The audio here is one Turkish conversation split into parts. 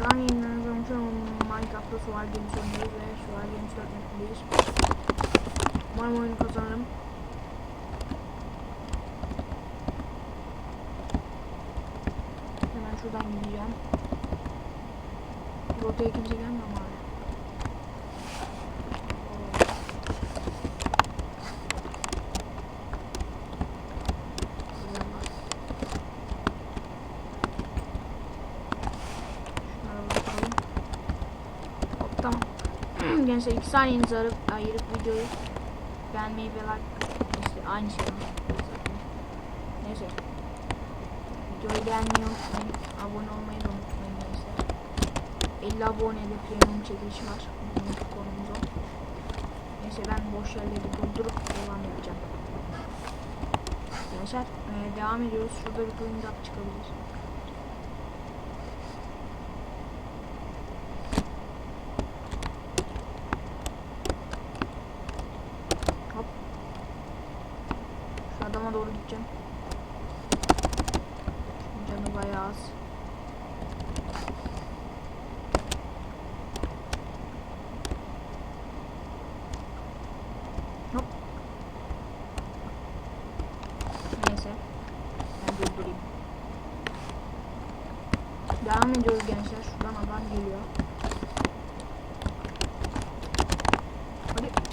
Yayınlarınız olmuş ama Minecraft'ta Sual Games oynuyoruz ve Sual Games 4 mapindeyiz. Umarım oyunu kazanırım. Hemen şuradan gideceğim. Rotaya kimse gelmiyor mu tamam. Gençler 2 saniyenizi ayırıp, ayırıp videoyu beğenmeyi ve like işte aynı şey. Neyse. Videoyu beğenmeyi unutmayın. Abone olmayı da unutmayın gençler. 50 abonede premium çekilişi var. Konumuz o. Neyse ben boş yerleri doldurup devam edeceğim. Gençler devam ediyoruz. Şurada bir drop çıkabilir. Adama doğru gideceğim. Canı bayağı az. Hop. Neyse. Ben durdurayım. Devam ediyoruz gençler. Şuradan adam geliyor. Hadi.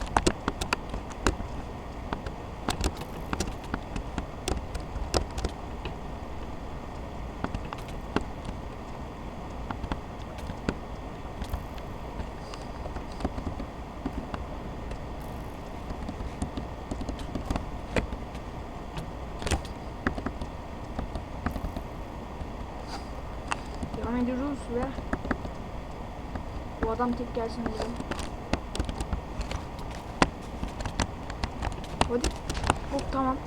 Devam ediyoruz ve bu adam tek gelsin diyelim. Hadi. Hop tamam.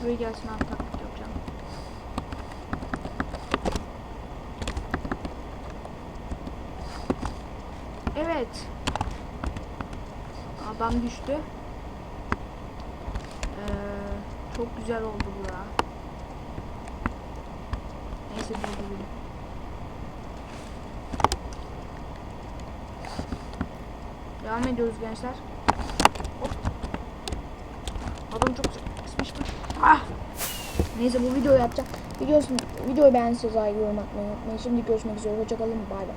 Şuraya gelsin abi taklit yapacağım. Evet. Adam düştü. Ee, çok güzel oldu bu ya. Neyse durdurayım. Devam ediyoruz gençler. Hop. Adam çok kısmıştı. Ah! Neyse bu videoyu yapacağım. Videosu, videoyu beğendiyseniz like yorum atmayı unutmayın. Şimdi görüşmek üzere. Hoşçakalın. Bay bay.